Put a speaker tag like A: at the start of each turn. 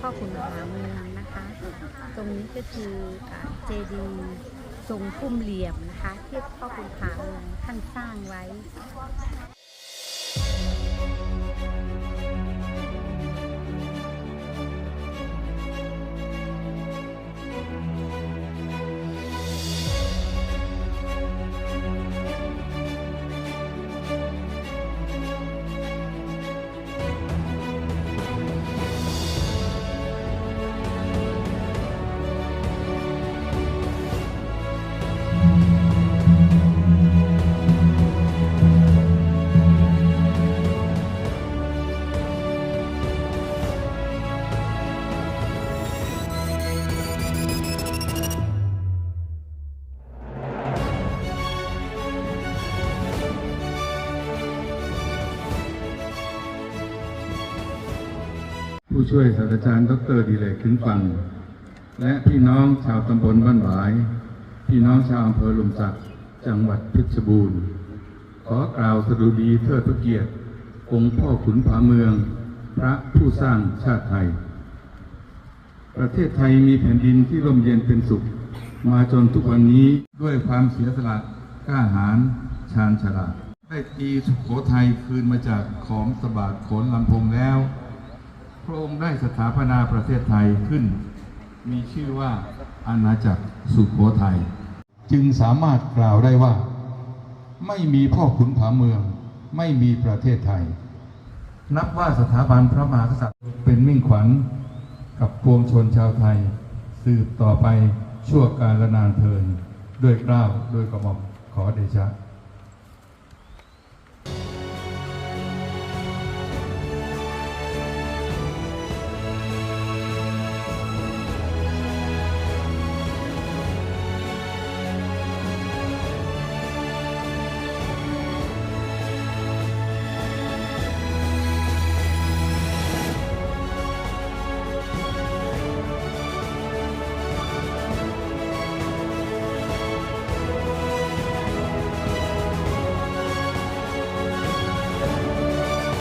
A: พ่อขุนหาเมืองนะคะ ตรงนี้ก็คือเจดีย์ทรงพุ่มเหลี่ยมนะคะที่พ่อขุนหาเมืองท่านสร้างไว้
B: ผู้ช่วยศาสตราจารย์ดรดีเลกขึ้นฟัง และพี่น้องชาวตำบลบ้านหวาย พี่น้องชาวอำเภอลุมสักจังหวัดเพชรบูรณ์ ขอกล่าวสดุดีเทิดพระเกียรติองค์พ่อขุนผาเมือง พระผู้สร้างชาติไทย ประเทศไทยมีแผ่นดินที่ร่มเย็นเป็นสุข มาจนทุกวันนี้ด้วยความเสียสละกล้าหาญชาญฉลาดได้ตีสุโขทัยคืนมาจากของสบาทขนลำพงแล้ว ได้สถาปนาประเทศไทยขึ้น มีชื่อว่าอาณาจักรสุโขทัยจึงสามารถกล่าวได้ว่า ไม่มีพ่อขุนผาเมือง ไม่มีประเทศไทย นับว่าสถาบันพระมหากษัตริย์เป็นมิ่งขวัญกับปวงชนชาวไทย สืบต่อไปชั่วการละนานเทินด้วยกล้าวด้วยกระหม่อมขอเดชะ